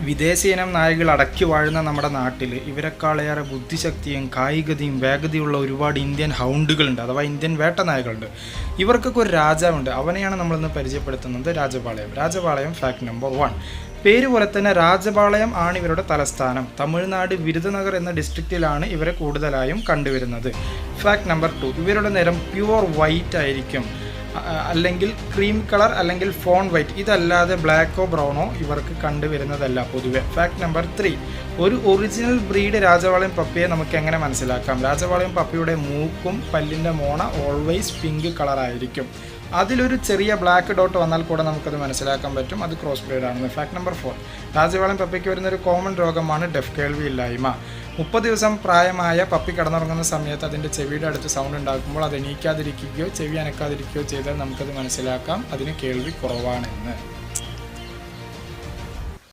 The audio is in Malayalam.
വിദേശീനം നായകൾ അടക്കി വാഴുന്ന നമ്മുടെ നാട്ടിൽ ഇവരെക്കാളേറെ ബുദ്ധിശക്തിയും കായികതയും വേഗതയുള്ള ഒരുപാട് ഇന്ത്യൻ ഹൗണ്ടുകളുണ്ട് അഥവാ ഇന്ത്യൻ വേട്ട നായകളുണ്ട്. ഇവർക്കൊക്കെ ഒരു രാജാവുണ്ട്. അവനെയാണ് നമ്മളിന്ന് പരിചയപ്പെടുത്തുന്നത് Rajapalayam. Rajapalayam fact number one പേര് പോലെ തന്നെ രാജപാളയം ആണ് ഇവരുടെ തലസ്ഥാനം. തമിഴ്നാട് വിരുദനഗർ എന്ന ഡിസ്ട്രിക്റ്റിലാണ് ഇവരെ കൂടുതലായും കണ്ടുവരുന്നത്. ഫാക്ട് നമ്പർ ടു ഇവരുടെ നിറം പ്യുവർ വൈറ്റ് ആയിരിക്കും. അല്ലെങ്കിൽ ക്രീം കളർ അല്ലെങ്കിൽ ഫോൺ വൈറ്റ് ഇതല്ലാതെ ബ്ലാക്കോ ബ്രൗണോ ഇവർക്ക് കണ്ടുവരുന്നതല്ല പൊതുവെ. ഫാക്ട് നമ്പർ ത്രീ ഒരു ഒറിജിനൽ ബ്രീഡ് രാജവാളയം പപ്പിയെ നമുക്ക് എങ്ങനെ മനസ്സിലാക്കാം? രാജവാളയം പപ്പിയുടെ മൂക്കും പല്ലിന്റെ മോണ ഓൾവേസ് പിങ്ക് കളറായിരിക്കും അതിലൊരു ചെറിയ ബ്ലാക്ക് ഡോട്ട് വന്നാൽ കൂടെ നമുക്കത് മനസ്സിലാക്കാൻ പറ്റും. അത് ക്രോസ് ബ്രീഡ് ആണെന്ന്. ഫാക്ട് നമ്പർ ഫോർ രാജവാളയം പപ്പിക്ക് വരുന്ന ഒരു കോമൺ രോഗമാണ് ഡെഫ് കേൾവി ഇല്ലായ്മ മുപ്പത് ദിവസം പ്രായമായ പപ്പി കിടന്നുറങ്ങുന്ന സമയത്ത് അതിന്റെ ചെവിയുടെ അടുത്ത് സൗണ്ട് ഉണ്ടാക്കുമ്പോൾ അത് എണീക്കാതിരിക്കുകയോ ചെവി അനക്കാതിരിക്കുകയോ ചെയ്താൽ നമുക്കത് മനസ്സിലാക്കാം. അതിന് കേൾവി കുറവാണെന്ന്.